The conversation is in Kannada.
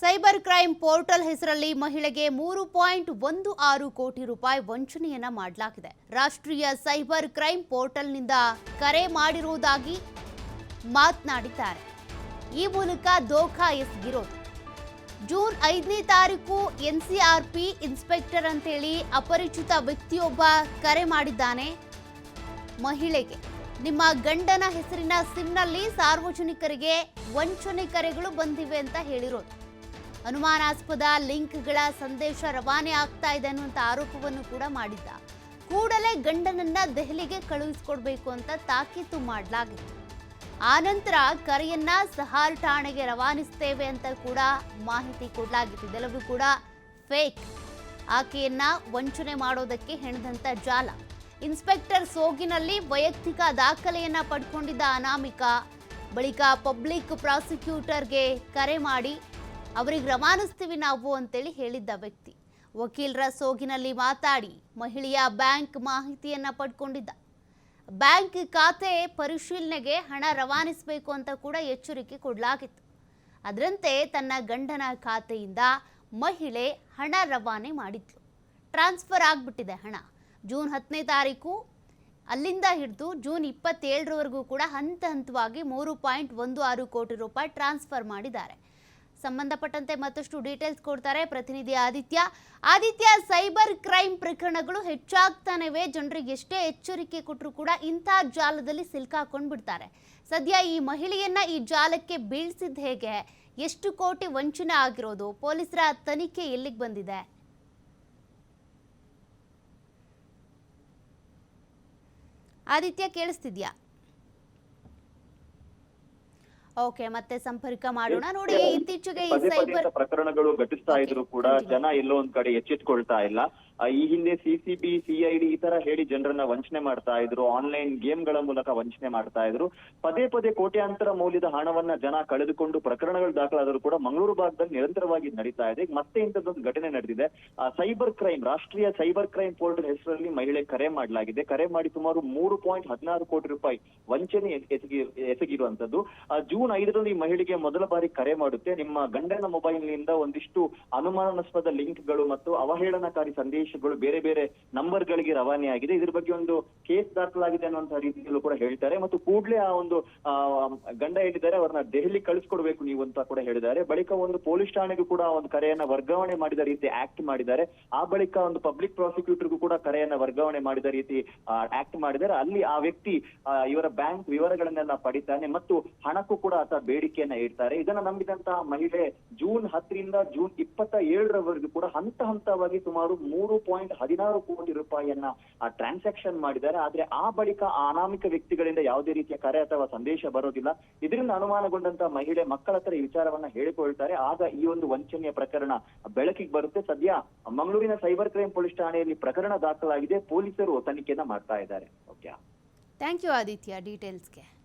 ಸೈಬರ್ ಕ್ರೈಮ್ ಪೋರ್ಟಲ್ ಹೆಸರಲ್ಲಿ ಮಹಿಳೆಗೆ ಮೂರು ಪಾಯಿಂಟ್ ಒಂದು ಆರು ಕೋಟಿ ರೂಪಾಯಿ ವಂಚನೆಯನ್ನ ಮಾಡಲಾಗಿದೆ. ರಾಷ್ಟ್ರೀಯ ಸೈಬರ್ ಕ್ರೈಮ್ ಪೋರ್ಟಲ್ನಿಂದ ಕರೆ ಮಾಡಿರುವುದಾಗಿ ಮಾತನಾಡಿದ್ದಾರೆ. ಈ ಮೂಲಕ ದೋಖಾ ಎಸಗಿರೋದು. ಜೂನ್ ಐದನೇ ತಾರೀಕು ಎನ್ಸಿಆರ್ಪಿ ಇನ್ಸ್ಪೆಕ್ಟರ್ ಅಂತೇಳಿ ಅಪರಿಚಿತ ವ್ಯಕ್ತಿಯೊಬ್ಬ ಕರೆ ಮಾಡಿದ್ದಾನೆ ಮಹಿಳೆಗೆ. ನಿಮ್ಮ ಗಂಡನ ಹೆಸರಿನ ಸಿಮ್ನಲ್ಲಿ ಸಾರ್ವಜನಿಕರಿಗೆ ವಂಚನೆ ಕರೆಗಳು ಬಂದಿವೆ ಅಂತ ಹೇಳಿರೋದು. ಅನುಮಾನಾಸ್ಪದ ಲಿಂಕ್ಗಳ ಸಂದೇಶ ರವಾನೆ ಆಗ್ತಾ ಇದೆ ಅನ್ನುವಂಥ ಆರೋಪವನ್ನು ಕೂಡ ಮಾಡಿದ್ದ. ಕೂಡಲೇ ಗಂಡನನ್ನ ದೆಹಲಿಗೆ ಕಳುಹಿಸಿಕೊಡ್ಬೇಕು ಅಂತ ತಾಕೀತು ಮಾಡಲಾಗಿತ್ತು ಆನಂತರ ಕರೆಯನ್ನ ಸಹಾರ್ ಠಾಣೆಗೆ ರವಾನಿಸ್ತೇವೆ ಅಂತ ಕೂಡ ಮಾಹಿತಿ ಕೊಡಲಾಗಿತ್ತು. ಇದೆಲ್ಲವೂ ಕೂಡ ಫೇಕ್. ಆಕೆಯನ್ನ ವಂಚನೆ ಮಾಡೋದಕ್ಕೆ ಹೆಣದಂತ ಜಾಲ. ಇನ್ಸ್ಪೆಕ್ಟರ್ ಸೋಗಿನಲ್ಲಿ ವೈಯಕ್ತಿಕ ದಾಖಲೆಯನ್ನ ಪಡ್ಕೊಂಡಿದ್ದ ಅನಾಮಿಕ. ಬಳಿಕ ಪಬ್ಲಿಕ್ ಪ್ರಾಸಿಕ್ಯೂಟರ್ಗೆ ಕರೆ ಮಾಡಿ ಅವರಿಗೆ ರವಾನಿಸ್ತೀವಿ ನಾವು ಅಂತೇಳಿ ಹೇಳಿದ್ದ ವ್ಯಕ್ತಿ. ವಕೀಲರ ಸೋಗಿನಲ್ಲಿ ಮಾತಾಡಿ ಮಹಿಳೆಯ ಬ್ಯಾಂಕ್ ಮಾಹಿತಿಯನ್ನ ಪಡ್ಕೊಂಡಿದ್ದ. ಬ್ಯಾಂಕ್ ಖಾತೆ ಪರಿಶೀಲನೆಗೆ ಹಣ ರವಾನಿಸಬೇಕು ಅಂತ ಕೂಡ ಎಚ್ಚರಿಕೆ ಕೊಡಲಾಗಿತ್ತು. ಅದರಂತೆ ತನ್ನ ಗಂಡನ ಖಾತೆಯಿಂದ ಮಹಿಳೆ ಹಣ ರವಾನೆ ಮಾಡಿದ್ಲು. ಟ್ರಾನ್ಸ್ಫರ್ ಆಗಿಬಿಟ್ಟಿದೆ ಹಣ. ಜೂನ್ ಹತ್ತನೇ ತಾರೀಕು ಅಲ್ಲಿಂದ ಹಿಡಿದು ಜೂನ್ ಇಪ್ಪತ್ತೇಳರವರೆಗೂ ಕೂಡ ಹಂತ ಹಂತವಾಗಿ ಮೂರು ಪಾಯಿಂಟ್ ಒಂದು ಆರು ಕೋಟಿ ರೂಪಾಯಿ ಟ್ರಾನ್ಸ್ಫರ್ ಮಾಡಿದ್ದಾರೆ. ಸಂಬಂಧಪಟ್ಟಂತೆ ಮತ್ತಷ್ಟು ಡೀಟೇಲ್ಸ್ ಕೊಡ್ತಾರೆ ಪ್ರತಿನಿಧಿ ಆದಿತ್ಯ. ಆದಿತ್ಯ, ಸೈಬರ್ ಕ್ರೈಮ್ ಪ್ರಕರಣಗಳು ಹೆಚ್ಚಾಗ್ತಾನವೆ ಜನರಿಗೆ ಎಷ್ಟೇ ಎಚ್ಚರಿಕೆ ಕೊಟ್ಟರು ಕೂಡ ಇಂಥ ಜಾಲದಲ್ಲಿ ಸಿಲ್ಕಾಕೊಂಡು ಬಿಡ್ತಾರೆ ಸದ್ಯ ಈ ಮಹಿಳೆಯನ್ನ ಈ ಜಾಲಕ್ಕೆ ಬೀಳ್ಸಿದ್ ಹೇಗೆ? ಎಷ್ಟು ಕೋಟಿ ವಂಚನೆ ಆಗಿರೋದು? ಪೊಲೀಸರ ತನಿಖೆ ಎಲ್ಲಿಗೆ ಬಂದಿದೆ? ಆದಿತ್ಯ ಕೇಳಿಸ್ತಿದ್ಯಾ? ಓಕೆ ಮತ್ತೆ ಸಂಪರ್ಕ ಮಾಡೋಣ. ನೋಡಿ ಇತ್ತೀಚೆಗೆ ಈ ಪದೇ ಪದೇ ಸೈಬರ್ ಇಂಥ ಪ್ರಕರಣಗಳು ಘಟಿಸ್ತಾ ಇದ್ರು ಕೂಡ ಜನ ಎಲ್ಲೋ ಒಂದ್ ಕಡೆ ಎಚ್ಚೆತ್ಕೊಳ್ತಾ ಇಲ್ಲ. ಈ ಹಿಂದೆ ಸಿಸಿಬಿ ಸಿಐಡಿ ಈ ತರ ಹೇಳಿ ಜನರನ್ನ ವಂಚನೆ ಮಾಡ್ತಾ ಇದ್ರು. ಆನ್ಲೈನ್ ಗೇಮ್ಗಳ ಮೂಲಕ ವಂಚನೆ ಮಾಡ್ತಾ ಇದ್ರು. ಪದೇ ಪದೇ ಕೋಟ್ಯಾಂತರ ಮೌಲ್ಯದ ಹಣವನ್ನ ಜನ ಕಳೆದುಕೊಂಡು ಪ್ರಕರಣಗಳು ದಾಖಲಾದರೂ ಕೂಡ ಮಂಗಳೂರು ಭಾಗದಲ್ಲಿ ನಿರಂತರವಾಗಿ ನಡೀತಾ ಇದೆ. ಮತ್ತೆ ಇಂಥದ್ದೊಂದು ಘಟನೆ ನಡೆದಿದೆ. ಸೈಬರ್ ಕ್ರೈಮ್ ರಾಷ್ಟ್ರೀಯ ಸೈಬರ್ ಕ್ರೈಮ್ ಪೋರ್ಟಲ್ ಹೆಸರಲ್ಲಿ ಮಹಿಳೆ ಕರೆ ಮಾಡಲಾಗಿದೆ. ಕರೆ ಮಾಡಿ ಸುಮಾರು ಮೂರು ಪಾಯಿಂಟ್ ಹದಿನಾರು ಕೋಟಿ ರೂಪಾಯಿ ವಂಚನೆ ಎಸಗಿ ಎಸಗಿರುವಂತದ್ದು ಜೂನ್ ಐದರಲ್ಲಿ ಮಹಿಳೆಗೆ ಮೊದಲ ಬಾರಿ ಕರೆ ಮಾಡುತ್ತೆ. ನಿಮ್ಮ ಗಂಡನ ಮೊಬೈಲ್ನಿಂದ ಒಂದಿಷ್ಟು ಅನುಮಾನಾಸ್ಪದ ಲಿಂಕ್ಗಳು ಮತ್ತು ಅವಹೇಳನಕಾರಿ ಸಂದೇಶಗಳು ಬೇರೆ ಬೇರೆ ನಂಬರ್ ಗಳಿಗೆ ರವಾನೆಯಾಗಿದೆ ಇದ್ರ ಬಗ್ಗೆ ಒಂದು ಕೇಸ್ ದಾಖಲಾಗಿದೆ ಅನ್ನುವಂತಹ ರೀತಿಯಲ್ಲೂ ಕೂಡ ಹೇಳ್ತಾರೆ. ಮತ್ತು ಕೂಡಲೇ ಆ ಒಂದು ಗಂಡ ಹೇಳಿದ್ದಾರೆ ಅವ್ರನ್ನ ದೆಹಲಿ ಕಳಿಸ್ಕೊಡ್ಬೇಕು ನೀವು ಅಂತ ಕೂಡ ಹೇಳಿದ್ದಾರೆ. ಬಳಿಕ ಒಂದು ಪೊಲೀಸ್ ಠಾಣೆಗೂ ಕೂಡ ಒಂದು ಕರೆಯನ್ನ ವರ್ಗಾವಣೆ ಮಾಡಿದ ರೀತಿ ಆಕ್ಟ್ ಮಾಡಿದ್ದಾರೆ. ಆ ಬಳಿಕ ಒಂದು ಪಬ್ಲಿಕ್ ಪ್ರಾಸಿಕ್ಯೂಟರ್ಗೂ ಕೂಡ ಕರೆಯನ್ನ ವರ್ಗಾವಣೆ ಮಾಡಿದ ರೀತಿ ಆಕ್ಟ್ ಮಾಡಿದ್ದಾರೆ. ಅಲ್ಲಿ ಆ ವ್ಯಕ್ತಿ ಇವರ ಬ್ಯಾಂಕ್ ವಿವರಗಳನ್ನೆಲ್ಲ ಪಡಿತಾನೆ ಮತ್ತು ಹಣಕ್ಕೂ ಕೂಡ ಆತ ಬೇಡಿಕೆಯನ್ನ ಇಡ್ತಾರೆ ಇದನ್ನ ನಂಬಿದಂತಹ ಮಹಿಳೆ ಜೂನ್ ಹತ್ತರಿಂದ ಜೂನ್ ಇಪ್ಪತ್ತ ಏಳರವರೆಗೂ ಕೂಡ ಹಂತ ಹಂತವಾಗಿ ಸುಮಾರು ಮೂರು ಪಾಯಿಂಟ್ ಹದಿನಾರು ಕೋಟಿ ರೂಪಾಯಿಯನ್ನ ಟ್ರಾನ್ಸಾಕ್ಷನ್ ಮಾಡಿದ್ದಾರೆ. ಆದ್ರೆ ಆ ಬಳಿಕ ಅನಾಮಿಕ ವ್ಯಕ್ತಿಗಳಿಂದ ಯಾವುದೇ ರೀತಿಯ ಕರೆ ಅಥವಾ ಸಂದೇಶ ಬರೋದಿಲ್ಲ. ಇದರಿಂದ ಅನುಮಾನಗೊಂಡಂತಹ ಮಹಿಳೆ ಮಕ್ಕಳ ಹತ್ರ ಈ ವಿಚಾರವನ್ನ ಹೇಳಿಕೊಳ್ತಾರೆ. ಆಗ ಈ ಒಂದು ವಂಚನೆಯ ಪ್ರಕರಣ ಬೆಳಕಿಗೆ ಬರುತ್ತೆ. ಸದ್ಯ ಮಂಗಳೂರಿನ ಸೈಬರ್ ಕ್ರೈಮ್ ಪೊಲೀಸ್ ಠಾಣೆಯಲ್ಲಿ ಪ್ರಕರಣ ದಾಖಲಾಗಿದೆ. ಪೊಲೀಸರು ತನಿಖೆಯನ್ನ ಮಾಡ್ತಾ ಇದ್ದಾರೆ. ಓಕೆ. Thank you Aditya ಡೀಟೇಲ್ಸ್ಗೆ